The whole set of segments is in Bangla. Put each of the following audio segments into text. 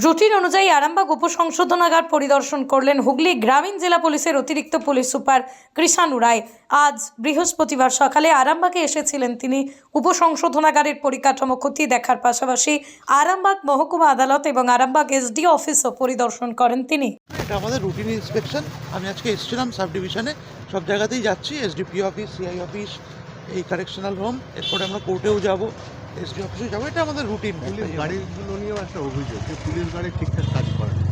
রুটিন অনুযায়ী আরামবাগ উপসংশোধনাগার পরিদর্শন করলেন হুগলি গ্রামীণ জেলা পুলিশের অতিরিক্ত পুলিশ সুপার কৃষাণু রায়। আজ বৃহস্পতিবার সকালে আরামবাগে এসেছিলেন তিনি। উপসংশোধনাগারের পরিকাঠামো ক্ষতি দেখার পাশাপাশি আরামবাগ মহকুমা আদালত এবং আরামবাগ এসডি অফিসও পরিদর্শন করেন তিনি। এটা আমাদের রুটিন ইন্সপেকশন। আমি আজকে এসেছিলাম সাব ডিভিশনে সব জায়গাতেই যাচ্ছি। এসডিপি অফিস, সিআই অফিস, এই কারেকশনাল হোম। এরপরে আমরা কোর্টেও যাব। এসডি অফিসে যাব এটা আমাদের রুটিন পুলিশ গাড়িগুলো নিয়েও একটা অভিযোগ যে পুলিশ গাড়ি ঠিকঠাক কাজ করে না।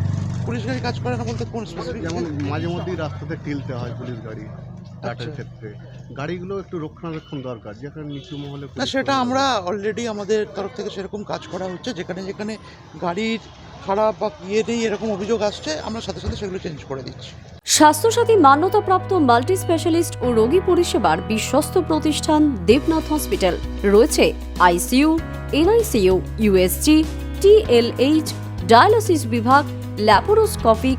পুলিশ গাড়ি কাজ করে না বলতে কোন স্পেসিফিক যেমন মাঝে মধ্যেই রাস্তাতে টিলতে হয় পুলিশ গাড়ি টাটার আচ্ছা। ক্ষেত্রে গাড়িগুলো একটু রক্ষণাবেক্ষণ দরকার যেখানে নিচু মহলে না সেটা আমরা অলরেডি আমাদের তরফ থেকে সেরকম কাজ করা হচ্ছে যেখানে যেখানে গাড়ির খারাপ বা ইয়ে নেই এরকম অভিযোগ আসছে, আমরা সাথে সাথে সেগুলো চেঞ্জ করে দিচ্ছি। স্বাস্থ্যসাথী মান্যতাপ্রাপ্ত মাল্টি স্পেশালিস্ট ও রোগী পরিষেবার বিশ্বস্ত প্রতিষ্ঠান দেবনাথ হসপিটাল। রয়েছে ICU NICU USG TLH dialysis বিভাগ, ল্যাপারোস্কোপিক